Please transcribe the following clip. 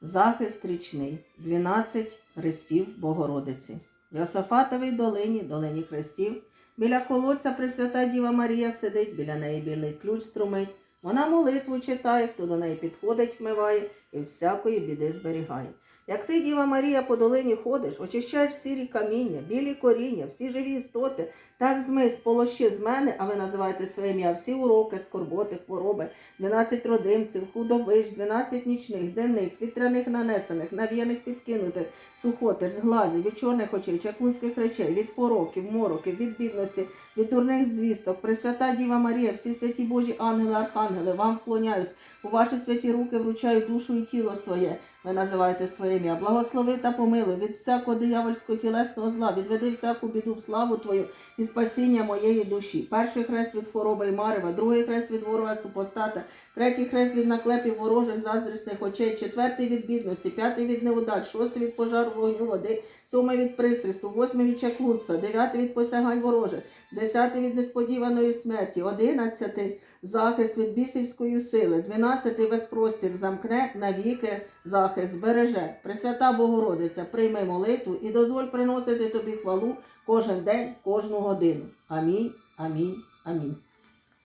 захист річний, 12 хрестів Богородиці. В Йосафатовій долині, долині хрестів, біля колодця Пресвята Діва Марія сидить, біля неї білий ключ струмить. Вона молитву читає, хто до неї підходить, вмиває і всякої біди зберігає. Як ти, Діва Марія, по долині ходиш, очищаєш сірі каміння, білі коріння, всі живі істоти, так зми, сполощи з мене, а ви називаєте своє ім'я всі уроки, скорботи, хвороби, 12 родимців, худобиш, 12 нічних, денних, вітряних нанесених, нав'яних підкинутих, сухотер, зглазів, від чорних очей, чаклунських речей, від пороків, мороків, від бідності, від дурних звісток, Пресвята Діва Марія, всі святі Божі ангели, архангели, вам вклоняюсь, у ваші святі руки вручаю душу і тіло своє. Ви називаєте своє ім'я. Благослови та помилуй від всякого диявольського тілесного зла, відведи всяку біду в славу Твою і спасіння моєї душі. Перший хрест від хвороби і марева, другий хрест від ворога супостата, третій хрест від наклепів ворожих заздрісних очей, четвертий від бідності, п'ятий від неудач, шостий від пожару вогню води, сьомий від пристрасту, восьмий від чаклунства, дев'ятий від посягань ворожих, десятий від несподіваної смерті, одинадцятий захист від бісівської сили, дванадцятий весь простір замкне навіки захист, збереже. Пресвята Богородиця, прийми молитву і дозволь приносити тобі хвалу кожен день, кожну годину. Амінь, амінь, амінь.